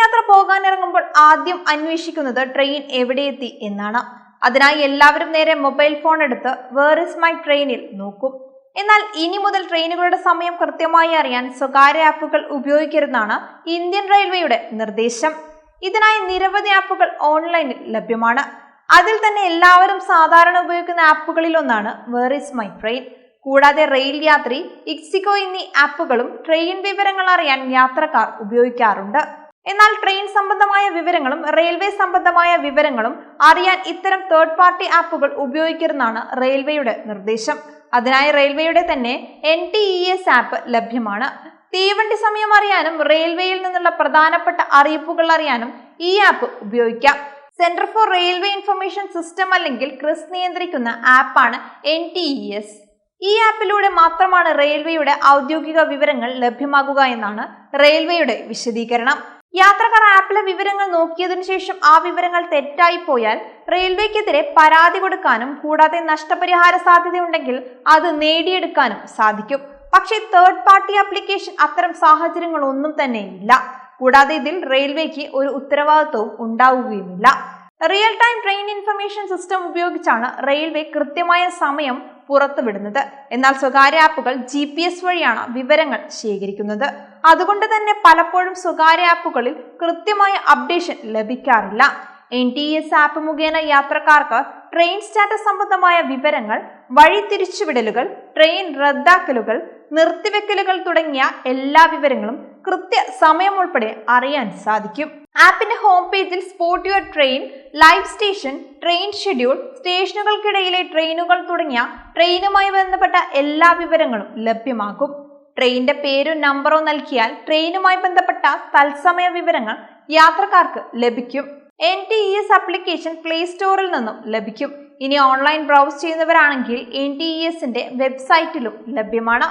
യാത്ര പോകാനിറങ്ങുമ്പോൾ ആദ്യം അന്വേഷിക്കുന്നത് ട്രെയിൻ എവിടെയെത്തി എന്നാണ്. അതിനായി എല്ലാവരും നേരെ മൊബൈൽ ഫോൺ എടുത്ത് വേർ ഇസ് മൈ ട്രെയിനിൽ നോക്കും. എന്നാൽ ഇനി മുതൽ ട്രെയിനുകളുടെ സമയം കൃത്യമായി അറിയാൻ സ്വകാര്യ ആപ്പുകൾ ഉപയോഗിക്കരുതെന്നാണ് ഇന്ത്യൻ റെയിൽവേയുടെ നിർദ്ദേശം. ഇതിനായി നിരവധി ആപ്പുകൾ ഓൺലൈനിൽ ലഭ്യമാണ്. അതിൽ തന്നെ എല്ലാവരും സാധാരണ ഉപയോഗിക്കുന്ന ആപ്പുകളിൽ ഒന്നാണ് വേർ ഇസ് മൈ ട്രെയിൻ കൂടാതെ റെയിൽ യാത്രി ഇക്സിക്കോ എന്നീ ആപ്പുകളും ട്രെയിൻ വിവരങ്ങൾ അറിയാൻ യാത്രക്കാർ ഉപയോഗിക്കാറുണ്ട്. എന്നാൽ ട്രെയിൻ സംബന്ധമായ വിവരങ്ങളും റെയിൽവേ സംബന്ധമായ വിവരങ്ങളും അറിയാൻ ഇത്തരം തേർഡ് പാർട്ടി ആപ്പുകൾ ഉപയോഗിക്കരുതെന്നാണ് റെയിൽവേയുടെ നിർദ്ദേശം. അതിനായി റെയിൽവേയുടെ തന്നെ N T E S app ലഭ്യമാണ്. തീവണ്ടി സമയം അറിയാനും റെയിൽവേയിൽ നിന്നുള്ള പ്രധാനപ്പെട്ട അറിയിപ്പുകൾ അറിയാനും ഈ ആപ്പ് ഉപയോഗിക്കാം. Centre for railway information system അല്ലെങ്കിൽ ക്രിസ് നിയന്ത്രിക്കുന്ന ആപ്പാണ് എൻ ടി ഇ എസ് ഈ ആപ്പിലൂടെ മാത്രമാണ് റെയിൽവേയുടെ ഔദ്യോഗിക വിവരങ്ങൾ ലഭ്യമാകുക എന്നാണ് റെയിൽവേയുടെ വിശദീകരണം. യാത്രക്കാർ ആപ്പിലെ വിവരങ്ങൾ നോക്കിയതിനു ശേഷം ആ വിവരങ്ങൾ തെറ്റായി പോയാൽ റെയിൽവേക്കെതിരെ പരാതി കൊടുക്കാനും കൂടാതെ നഷ്ടപരിഹാര സാധ്യതയുണ്ടെങ്കിൽ അത് നേടിയെടുക്കാനും സാധിക്കും. പക്ഷേ തേർഡ് പാർട്ടി ആപ്ലിക്കേഷൻ അത്തരം സാഹചര്യങ്ങൾ ഒന്നും തന്നെ ഇല്ല. കൂടാതെ ഇതിൽ റെയിൽവേക്ക് ഒരു ഉത്തരവാദിത്വവും ഉണ്ടാവുകയുമില്ല. Real time train information system ഉപയോഗിച്ചാണ് റെയിൽവേ കൃത്യമായ സമയം പുറത്തുവിടുന്നത്. എന്നാൽ സ്വകാര്യ ആപ്പുകൾ ജി വഴിയാണ് വിവരങ്ങൾ ശേഖരിക്കുന്നത്. അതുകൊണ്ട് തന്നെ പലപ്പോഴും സ്വകാര്യ ആപ്പുകളിൽ കൃത്യമായ അപ്ഡേഷൻ ലഭിക്കാറില്ല. എൻ ടി എസ് ആപ്പ് മുഖേന യാത്രക്കാർക്ക് ട്രെയിൻ സ്റ്റാറ്റസ് സംബന്ധമായ വിവരങ്ങൾ വഴി തിരിച്ചുവിടലുകൾ ട്രെയിൻ റദ്ദാക്കലുകൾ നിർത്തിവെക്കലുകൾ തുടങ്ങിയ എല്ലാ വിവരങ്ങളും കൃത്യ സമയം ഉൾപ്പെടെ അറിയാൻ സാധിക്കും. ആപ്പിന്റെ ഹോം പേജിൽ spot your train live station train schedule സ്റ്റേഷനുകൾക്കിടയിലെ ട്രെയിനുകൾ തുടങ്ങിയ ട്രെയിനുമായി ബന്ധപ്പെട്ട എല്ലാ വിവരങ്ങളും ലഭ്യമാകും. ട്രെയിനിന്റെ പേരും നമ്പറും നൽകിയാൽ ട്രെയിനുമായി ബന്ധപ്പെട്ട തത്സമയ വിവരങ്ങൾ യാത്രക്കാർക്ക് ലഭിക്കും. N T E S application play സ്റ്റോറിൽ നിന്നും ലഭിക്കും. ഇനി ഓൺലൈൻ ബ്രൗസ് ചെയ്യുന്നവരാണെങ്കിൽ എൻ ടി ഇ എസിന്റെ വെബ്സൈറ്റിലും ലഭ്യമാണ്.